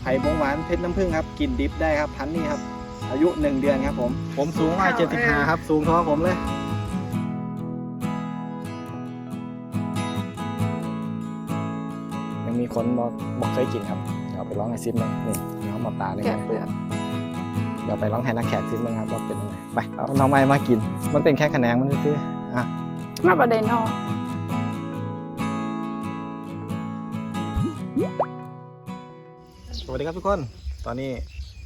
ไผ่บงหวานเพชรน้ำผึ้งครับกินดิบได้ครับพันธุ์นี้ครับ อายุ 1 เดือนครับผม ผมสูง175ครับ สูงเท่าผมเลยยังมีคนบอกบอกเคยกินครับเดี๋ยวไปร้องให้ซิมเลยนี่เนื้อหมดตาเลยแกะเปลือก เดี๋ยวไปร้องให้นักแขกซิมเลยครับว่าเป็นยังไงไปเอาน้องไม้มากิน มันเป็นแค่คะแนนมันซื่อๆอะ มาประเด็นเนอส วัสดีครับทุกคน ตอนนี้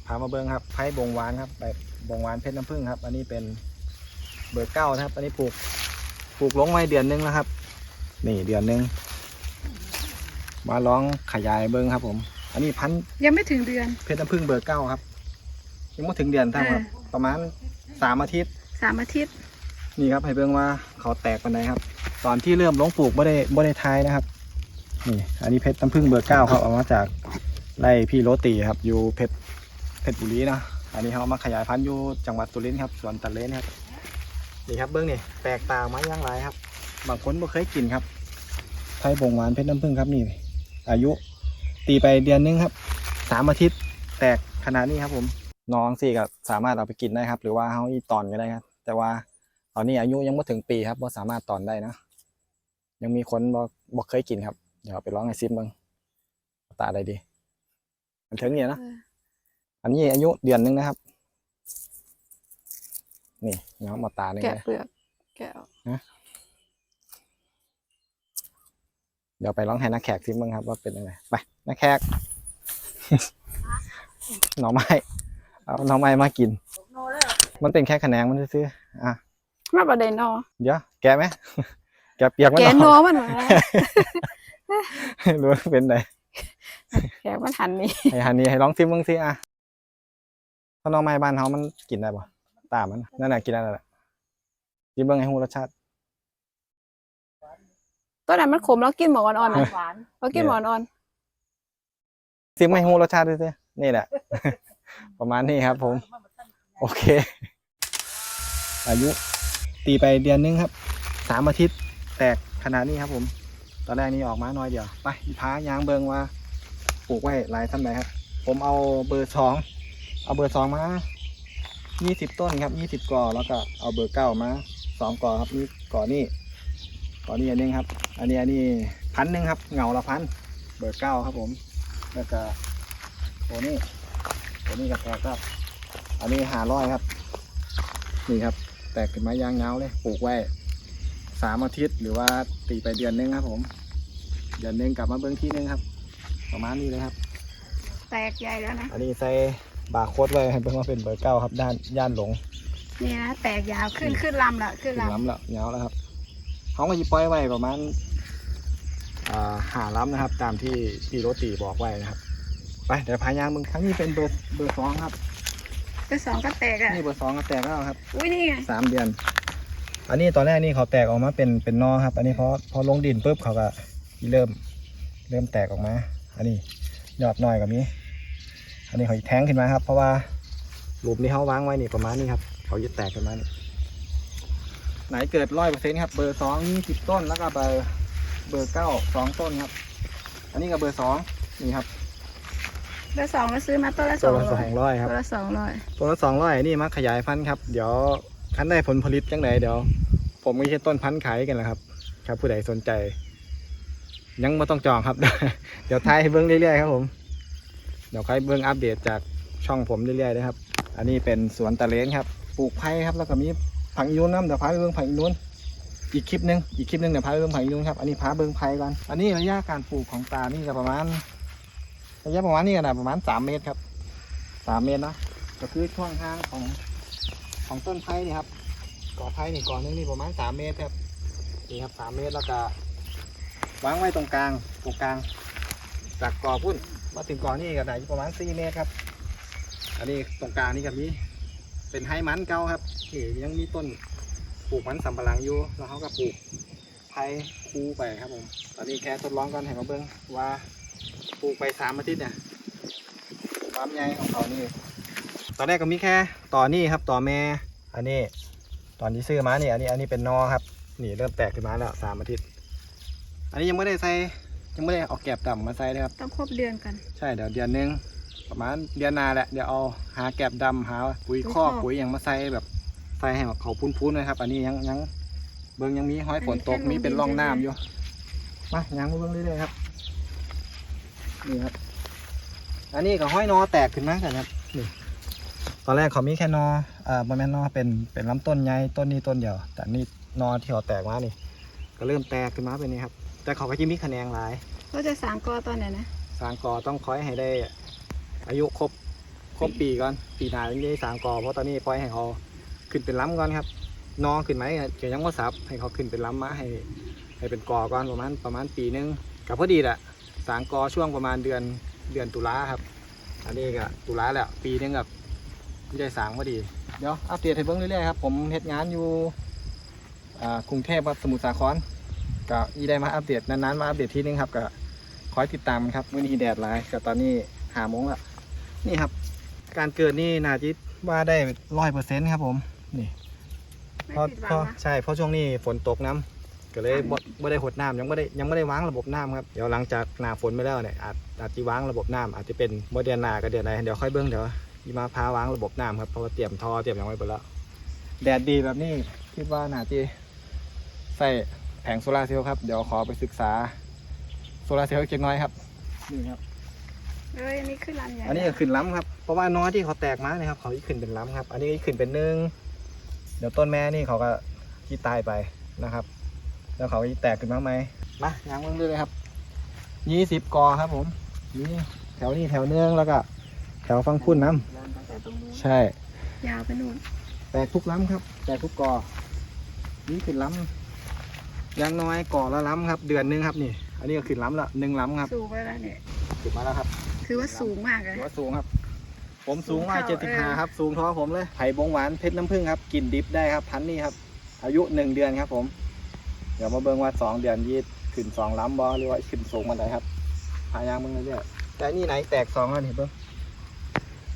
พามาเบิ้งครับไผ่บงหวานครับไปบงหวานเพชรน้ำผึ้งครับ อันนี้เป็นเบอร์เก้านะครับ อันนี้ปลูกปลูกลงไว้เดือนหนึงแล้วครับ นี่เดือนหนึงมาลองขยายเบิ้งครับ ผม อันนี้พันธุ์ยังไม่ถึงเดือน เพชรน้ำผึ้งเบอร์เก้าครับ ยังไม่ถึงเดือนท่านครับประมาณสามอาทิตย์สามอาทิตย์ นี่ครับให้เบิ่งว่าเขาแตกปันไหนครับ ตอนที่เริ่มลงปลูกไม่ได้ไม่ได้ทายนะครับ นี่ อันนี้เพชรน้ำผึ้งเบอร์เก้าครับเอามาจาก ไร่พี่โรตีครับอยู่เพชรเพชรบุรีนะอันนี้เขาเอามาขยายพันธุ์อยู่จังหวัดสุรินทร์ครับสวนตัดเลนครับนี่ครับเบิ้งนี่แตกต่างมาอย่างไรครับ บางคนไม่เคยกินครับ ไทยบงหวานเพชรน้ำผึ้งครับนี่ อายุตีไปเดือนนึงครับสามอาทิตย์แตกขนาดนี้ครับผมน้องสี่ก็สามารถเอาไปกินได้ครับ หรือว่าเขาอีตอนก็ได้ครับ แต่ว่าตอนนี้อายุยังไม่ถึงปีครับว่าสามารถตอนได้นะ ยังมีคนบอกบอกเคยกินครับ เดี๋ยวไปลองให้ซิมเบ้างตาอะไรดีมัน ถึงเนี่ยนะอันนี้อายุเดือนหนึงนะครับ นี่เนาะมาตาหนึ่งแกะเลยเปลือกแกะออกเดี๋ยวไปลองให้นักแขกซิมเบ้างครับว่าเป็นยังไงไปนักแขกหน่อไม้เอาหน่อไม้มากิน มันเป็นแค่คะแนนมันซื้อๆอะมาประเด็นเนอเดี๋ยวแกะไหมแกะเปียกไหมแกะเนาะนัวมันเหมือนรู้ว่าเป็นไง แกะมันหันนี่ไอ้ฮันนี่ให้ลองซิมมึงสิอะถ้าน้องไม้บ้านเขามันกินได้ปะตามมันนั่นแหละกินได้แหละกินเบิ่งให้หูรสชาติต้นนั้นมันขมแล้วกินหมออ่อนๆนะเรากินหมออ่อนซิมให้หูรสชาติด้วยสินี่แหละ ประมาณนี้ครับผม โอเค อายุตีไปเดือนนึงครับสามอาทิตย์แตกขนาดนี้ครับผม ตอนแรกนี่ออกมาน้อยเดียว ไปพายางเบิงว่า ปลูกไว้หลายท่านไหนครับ ผมเอาเบอร์สองเอาเบอร์สองมายี่สิบต้นครับยี่สิบก่อแล้วก็เอาเบอร์เก้ามาสองก่อครับนี่ก่อนี่ก่อนี่อันนึงครับ อันนี้อันนี้พันหนึ่งครับเงาละพันเบอร์เก้าครับผม แล้วก็ตัวนี้ตัวนี้ก็แตกครับ อันนี้หาร้อยครับ นี่ครับ แตกขึ้นมายางเงาเลยปลูกไว้สามอาทิตย์หรือว่าตีไปเดือนหนึงครับผม เดือนหนึงกลับมาเบิ้งที่นึงครับ ประมาณนี้เลยครับๆแตกใหญ่แล้วนะ อันนี้ใส่บาร์โค้ดไว้ให้เพิ่งว่าเป็นเบอร์เก้าครับ ด้านย่านหลงนี่นะแตกยาวขึ้นขึ้นลำละขึ้นถึงลล้ำแล้วเงาแล้วครับเขาก็ยิปล่อยไว้ประมาณอ่าหาล้ำนะครับ ตามที่พี่โรตีบอกไว้นะครับ ไปเดี๋ยวพายางมึงครั้งนี้เป็นเบอร์เบอร์สองครับำก็สองก็แตกอะนี่เบอร์สองก็แตกแล้วครับ อุ้ยนี่ไงสามเดือน อันนี้ตอนแรกนี่เขาแตกออกมาเป็นเป็นนอครับ อันนี้พอพอลงดินปุ๊บเขาก็เริ่ม เริ่มแตกออกมา อันนี้ยอดน้อยกว่านี้ อันนี้เขาแท้งขึ้นมาครับ เพราะว่าหลุมที่เขาวางไว้นี่ประมาณนี้ครับ เขาจะแตกขึ้นมานี่ไหนเกิดร้อยเปอร์เซ็นต์ครับ เบอร์สองยี่สิบต้นแล้วก็เบอร์เบอร์เก้าสองต้นครับ อันนี้ก็เบอร์สองนี่ครับเบอร์สองเราซื้อมาต้นละสตัวองละสร้ออยงร้อยครับต้นละสองร้อยตัวละสองร้อยนี่มาขยายพันธุ์ครับ เดี๋ยวคันได้ผลผลิตจังไหนเดี๋ยว ผมมีแค่ต้นพันธุ์ขายกันแหละครับ ครับผู้ใดสนใจ ยังไม่ต้องจองครับ เดี๋ยวทายให้เบิ้งเรื่อยๆครับผม เดี๋ยวใค่อยเบิ้งอัปเดตจากช่องผมเรื่อยๆนะครับ อันนี้เป็นสวนตะเลนครับ ปลูกไผ่ครับ แล้วก็มีผักอีนูนน้ำเดี๋ยวพาไปเบิ้งผักอีนูนอีกคลิปหนึง อีกคลิปหนึงเดี๋ยวพาไปเบิ้งผักอีนูนครับ อันนี้พาเบิ้งไผ่ก่อน อันนี้ระยะการปลูกของตานี่ก็ประมาณระยะประมาณนี้กันะประมาณสามเมตรครับสามเมตรนะ ก็คือช่วงห่างของของต้นไผ่นี่ครับ ก่อไผ่นี่ก่อนึงนี่ประมาณสามเมตรครับ นี่ครับสามเมตรแล้วก็ วางไว้ตรงกลางตรงกลาง จากกอพุ่นมาถึงกอนี่ก็ได้อยประมาณสี่เมตรครับ อันนี้ตรงกลางนี่กับนี้ เป็นไฮมันเก่าครับที่ยังมีต้นปลูกมันสำปะหลังอยู่แล้วเขาก็ปลูกไผ่คูไปครับผม ตอนนี้แค่ทดลองก่อนให้มาเบิ้งว่าปลูกไปสามอาทิตย์เนี่ยความใหญ่ของเขานี่ตอนแรกก็มีแค่ต่อนี่ครับต่อแม่ อันนี้ ตอนที่ซื้อมานี่อันนี้อันนี้เป็นนอครับ นี่เริ่มแตกขึ้นมาแล้วสามอาทิตย์ อันนี้ยังไม่ได้ใส่ยังไม่ได้เออกแกบต่ำมาใส่เลยครับ ต้องครบเดือนกัน ใช่เดี๋ยวเดือนหนึงประมาณเดือนหนาแหละเดี๋ยวเอาหาแกบดำหาปุ๋ยคอกปุ๋ยอย่างมาใส่แบบใส่ให้แบบเขาพุ้นๆนะครับ อันนี้ยังยังเบิ้งยังมีห้อยฝนตกมีเป็นร่องน้ำอยู่มายังมาเบิ้งเรื่อยๆครับนี่ครับ อันนี้ก็ห้อยนอแตกขึ้นมากันครับนี่ตอนแรกเขามีแค่นออ่าบะแมนนอเป็นเป็นลำต้นใหญ่ต้นนี้ต้นเดียว แต่นี่นอที่เขาแตกมานี่ ก็เริ่มแตกขึ้นมาเป็นนี้ครับ แต่เขาก็จะมีคะแนนหลายเราจะสางกอตอนไหนนะสางกอต้องคอยให้ได้ อายุครบครบปีก่อนปีหน้าถึงจะได้สางกอเพราะตอนนี้ปล่อยให้เขาขึ้นเป็นล้ำก่อนครับนอขึ้นไหมเกี่ยวยังว่าสับให้เขาขึ้นเป็นล้ำมาให้ให้เป็นกอก่อนประมาณประมาณปีนึงกับพอดีแหละสางกอช่วงประมาณเดือนเดือนตุลาครับ อันนี้ก็ตุลาแล้วปีนึงกับไม่ได้สางพอดีเดี๋ยวอัปเดตให้เบิ่งเรื่อยๆครับผมเฮ็ดงานอยู่อ่ากรุงเทพครับสมุทรสาคร ก็อีได้มาอัปเดตนานๆมาอัปเดตทีนึงครับก็คอยติดตามกันครับมื่อนี้แดดร้ายกับตอนนี้หาโมงละนี่ครับ การเกิดนี่นาจิตว่าได้ร้อยเปอร์เซ็นต์ครับผมนี่ไม่เพราะผิดหเพวังราะนะใช่เพราะช่วงนี้ฝนตกน้ำก็เลยบ่บ่ได้หดน้ำยังไม่ได้ยังไม่ได้วางระบบน้ำครับเดี๋ยวหลังจากหนาฝนไปแล้วเนี่ยอาจอาจจะวางระบบน้ำอาจจะเป็นโมเดือนหนากับเดือนไหนเดี๋ยวค่อยเบิ้งเดี๋ยวยีมาพาวางระบบน้ำครับเพราะว่าเตรียมท่อเตรียมหยังไว้หมดแล้วแดดดีแบบนี้คิดว่านาจีใส่ แผงโซลาร์เซลล์ครับ เดี๋ยวขอไปศึกษาโซลาร์เซลล์เล็กน้อยครับ นี่ครับ เอ้ยอันนี้ขึ้นลำใหญ่อันนี้ก็ขึ้นล้ำครับ เพราะว่าน้อยที่เขาแตกมาเนี่ยครับ เขาอีกขึ้นเป็นล้ำครับ อันนี้ขึ้นเป็นหนึ่งเดี๋ยวต้นแม่นี่เขาก็ที่ตายไปนะครับ แล้วเขาอีแตกขึ้นมาไหมมายางเบิ่งเลยครับ ยี่สิบกอครับ ผม นี่แถวนี้แถวเนื่องแล้วก็ แถวฟังพุ่นน้ลำตั้งแต่ตรงนู้นำใช่ ยาวไปนู่นแตกทุกล้ำครับ แตกทุกกอ นี่ขึ้นล้ำอ ยังน้อยก่อละล้ำครับ เดือนหนึงครับนี่ อันนี้ก็ขึ้นล้ำละหนึ่งล้ำครับสูงไปแล้วเนี่ยขึ้นมาแล้วครับ คือว่าสูงมากเลยถือว่าสูงครับ ผมสูงสูงร้อยเท่าเจ็ดสิบเอห้าอครับ สูงเท่าผมเลยไผ่บงหวานเพชรน้ำผึ้งครับกินดิบได้ครับพันธุ์นี้ครับ อายุหนึ่งเดือนครับ ผม เดี๋ยวมาเบิ่งว่าสองเดือนยีดขึ้นสองล้ำบอหรือว่าขึ้นสูงมันไดครับพายางเบิ่งเรื่อยๆแต่นี่ไหนแตกสองแล้วนี่เบิ่ง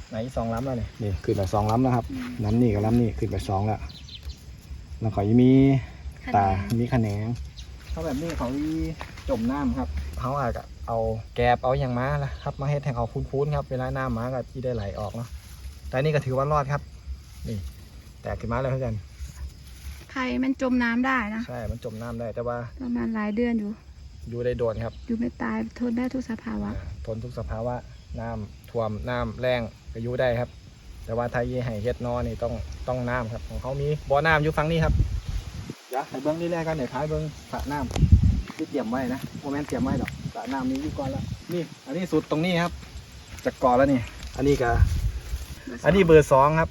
ไหนสองล้ำแล้วนี่นี่ขึ้นไปสองล้ำแล้วครับอืมล้ำนี่กับล้ำนี่ขึ้นไปสองแล้วแล้วเขายังมีคะแนน ตา มีขะแหนงเขาแบบนี้เขามีจมน้ำครับเขาอาจจะเอาแกบเอาอย่างม้าละครับ มาเฮ็ดให้เขาคุ้นๆครับ เวลาน้ำมาก็ที่ได้ไหลออกเนาะ แต่นี่ก็ถือว่ารอดครับ นี่ แตกขึ้นมาเลยเพื่อนไข่มันจมน้ำได้นะ ใช่ มันจมน้ำได้ แต่ว่า ประมาณหลายเดือนอยู่ อยู่ได้โดนครับ อยู่ไม่ตาย ทนได้ทุกสภาวะอ่าทนทุกสภาวะ น้ำท่วม น้ำแรงก็อยู่ได้ครับ แต่ว่าถ้ายี่ให้เฮ็ดนอนี่ต้องต้องน้ำครับ ของเขามีบ่อน้ำอยู่ฝั่งนี้ครับ เดี๋ยวให้เบิ้งนี่แรกกันเดี๋ยวท้ายเบิ้งสระน้ำที่เตรียมไว้นะโมเมนต์เตรียมไว้ดอกสระน้ำมีอยู่ก่อนแล้วนี่ อันนี้สุดตรงนี้ครับจากก่อนแล้วนี่อันนี้ก็อันนี้เบอร์สองครับ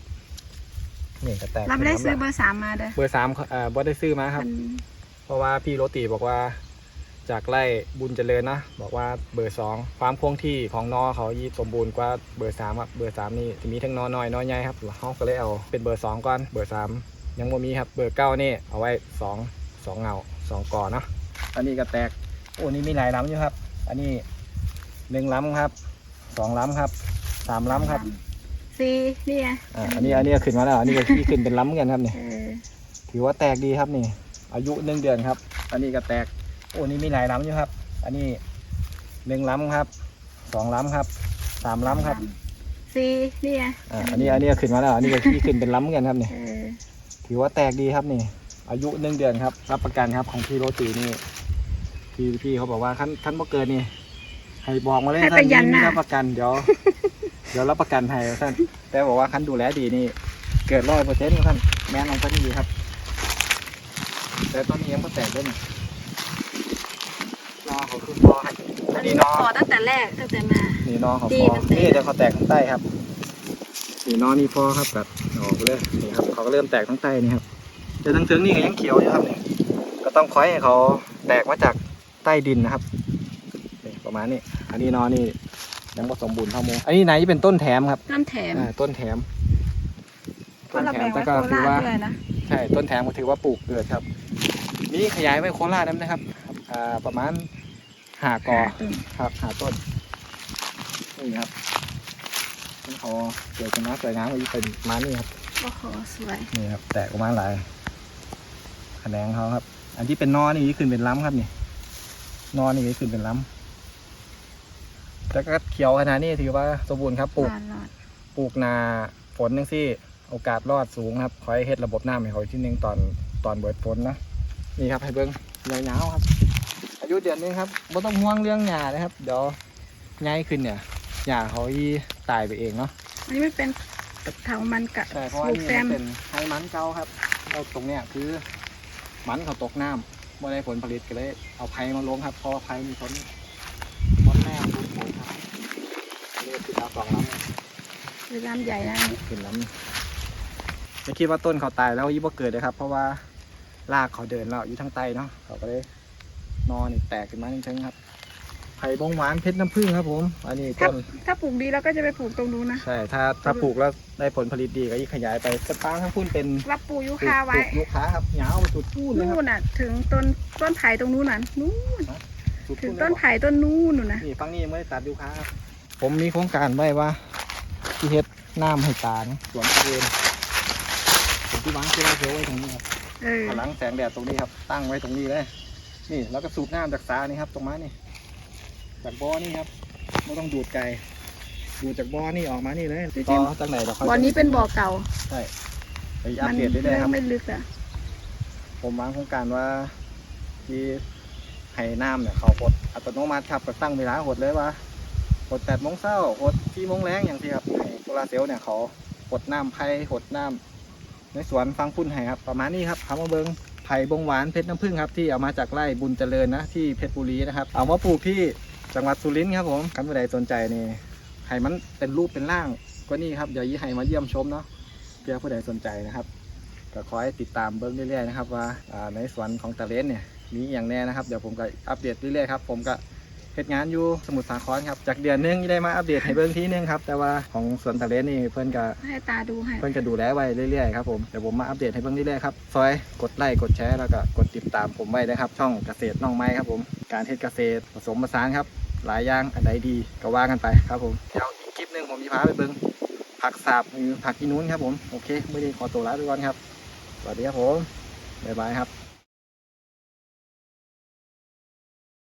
นี่ก็แตกเราไม่ได้ซื้อเบขึ้นอร์สามมาเด้อเบอร์สามเอ่อบ่ได้ซื้อมาครับมันเพราะว่าพี่โรตีบอกว่า จากไร่บุญเจริญนะบอกว่าเบอร์สองความคงที่ของนอเขายีสมบูรณ์กว่าเบอร์สามครับเบอร์สามนี่จะมีทั้งนอน้อยนอใหญ่ครับเขาก็เลยเอาเป็นเบอร์สองก่อนเบอร์สาม ยังบ่มีครับเบอร์เก้านี่เอาไว้สองสองเงาสองก่อเนาะอันนี้ก็แตกโอ้นี่มีหลายล้ำอยู่ครับ อันนี้หนึ่งล้ำครับสองล้ำครับสามล้ำครับซีนี่ไงอ่าอันนี้อันนี้ก็ขึ้นมาแล้วอันนี้ก็ที่ขึ้นเป็นล้ำเหมือนกันครับนี่เออถือว่าแตกดีครับนี่ อายุหนึ่งเดือนครับ อันนี้ก็แตกโอ้นี่มีหลายล้ำอยู่ครับ อันนี้หนึ่งล้ำครับสองล้ำครับสามล้ำครับซีนี่ไงอ่าอันนี้อันนี้ก็ขึ้นมาแล้วอันนี้ก็ที่ขึ้นเป็นล้ำเหมือนกันครับนี่เออ ถือว่าแตกดีครับนี่ อายุหนึ่งเดือนครับ รับประกันครับของพี่โรตีนี่พี่พี่เขาบอกว่าขั้นขั้นบ่เกินนี่ให้บอกมาเลยให้ท่าไปนยันมีหน้ารับประกันเดี๋ยวเดี๋ยวรับประกันให้ท่าน แต่บอกว่าขั้นดูแลดีนี่ เกิดร้อยเปอร์เซ็นต์ท่านแม่นองท่านดีครับ แต่ตอนนี้ยังไม่แตกด้วยนี่นอเขาคือพอให้อัอันนนี้นี้นอพอตั้งแต่แรกตั้งแต่มานี่นอเขาดีพอมันแตกนี่เดี๋ยวเขาแตกข้างใต้ครับนี่นอนี่พอครับแบบ ออกไปเลยนี่ครับเขาก็เริ่มแตกข้างใต้นี่ครับแต่ทั้งเทิงนี่ก็ยังเขียวอยู่ครับนี่ก็ต้องคอยให้เขาแตกมาจากใต้ดินนะครับนี่ประมาณนี้อันนี้นอนี่ยังผสมบูรณ์เท่าโมอันนี้ไหนเป็นต้นแถมครับน้ำแถมอ่าต้นแถมเพราะเราแบ่งไว้ก็โคถือราว่าชด้วยนะใช่ต้นแถมก็ถือว่าปลูกเกิดครับ นี่ขยายไว้โคราชนั่นนะครับอ่าประมาณห้ากอหาต้นครับหาต้นนี่ครับ ต้นเขาเกิดกันนะสวยงามอีกเป็นมานี่ครับโอ้โหสวยนี่ครับแตกออกมาหลายแขนงเขาครับ อันที่เป็นนอนี่ขึ้นเป็นล้ำครับนี่นอนี่ขึ้นเป็นล้แต่ก็เขียวขนาดนี้ถือว่าสมบูรณ์ครับปลูกนานนานปลูกนาฝนจังซี่โอกาสรอดสูงครับคอยเฮ็ดระบบน้ำให้เขาอีกที่หนึงตอนตอนเบิดฝนนะนี่ครับให้เบิ้งยาวๆครับ อายุเดือนหนึงครับไม่ต้องห่วงเรื่องหญ้านะครับเดี๋ยวง่ายขึ้นเนี่ยหญ้าเขายี ตายไปเองเนาะอันนี้ไม่เป็นเถามันกะใช่เพราะว่าปลูกนี่แซมัมนเป็นไฮมันเก่าครับเราตรงเนี้ยคือมันเขาตกน้ำไม่ได้ผลผลิตก็เลยเอาไผ่มาลงครับเพราะว่าไผ่มีผลผลแม่ผลผลครับนี่คือดาวสองลำคือลำใหญ่นะนี่ขึ้นล้ำไม่คิดว่าต้นเขาตายแล้วยี่บ่เกิดเลยครับ เพราะว่ารากเขาเดินแล้วอยู่ทางใต้เนาะเขาก็เลยนอนนี่แตกขึ้นมาจริงๆครับ ไผ่บงหวานเพชรน้ำผึ้งครับผม อันนี้ถ้าต้น ถ้าปลูกดีเราก็จะไปปลูกตรงนู้นนะใช่ ถ้าถ้าปลูกแล้วได้ผลผลิตดีก็ยิ่งขยายไปสตางค์ทั้งพุ่นเป็นรับปลูกยูปลูกคาปไว้ลูกลูกค้าครับยาวไปสุดทุ่นเลยคนู่รับนน่ะ ถึงต้นต้นไผ่ตรงนู้นน่ะนู่นสุดถึทุ่งนเลยต้นว่ะไผ่ต้นนู้นนู่นนะนี่ฟังนี่ยังไม่ได้ตัดลูกค้าครับผมมีโครงการไว้ว่าที่เฮ็ดน้ำให้ตานะสวนทุเรียนผมที่วางเชื้อราเขียวไว้ตรงนี้ครับเออพลังแสงแดดตรงนี้ครับ ตั้งไว้ตรงนี้เลย นี่แล้วก็สูบน้ำจากสานี่ครับ ตรงมานี่ จากบ่อนี่ครับไม่ต้องดูดไกลดูดจากบ่อนี่ออกมานี่เลยต่อจากไหนเราค่อยบ่อนี้เป็นบ่อเก่าใช่ไปอัปมัเดตได้เลยเริ่คมรับไม่ลึกอะผมวางโครงการว่าที่ให้น้ำเนี่ยเขาหดอัตโนมัติครับก็ตั้งเวลาหดเลยว่าหดแปดโมงเช้าหดที่โมงแรงอย่างที่ครับให้โซลาร์เซลล์เนี่ยเขาหดน้ำไผ่หดน้ำในสวนฟังพุ่นให้ครับประมาณนี้ครับคำว่าเบิงไผ่บงหวานเพชรน้ำผึ้งครับที่เอามาจากไร่บุญเจริญนะที่เพชรบุรีนะครับเอามาปลูกที่ จังหวัดสุรินทร์ครับผมคันผู้ใดสนใจนี่ให้มันเป็นรูปเป็นร่าง ก็นี่ครับเดี๋ยวยี่ให้มาเยี่ยมชมเนาะเพื่อผู้ใดสนใจนะครับ ก็ขอให้ติดตามเบิ้งเรื่อยๆนะครับว่าในสวนของตะเลนเนี่ยมีอย่างแน่นะครับ เดี๋ยวผมก็อัปเดตเรื่อยๆครับผมก็ เฮ็ดงานอยู่สมุทรสาครครับจากเดือนหนึงได้มาอัปเดตให้เบิ้งทีนึงครับแต่ว่าของสวนตะเลนนี่เพื่อนก็ให้ตาดูให้เพื่อนก็ดูแลไว้เรื่อยๆครับผมเดี๋ยวผมมาอัปเดตให้เบิ้งเรื่อยๆครับซอยกดไลค์กดแชร์แล้วก็กดติดตามผมไว้นะครับ ช่องเกษตรน้องไม้ครับผมการเฮ็ดเกษตรผสมผสานครับ หลายอย่างอันใดดีก็ว่ากันไปครับผมเดี๋ยวอีกคลิปหนึงผมจะพาไปเบิ้งผักสาบหรือผักอีนู้นครับผมโอเคไม่ได้ขอตัวลาไปก่อนครับสวัสดีครับผมบ๊ายบายครับ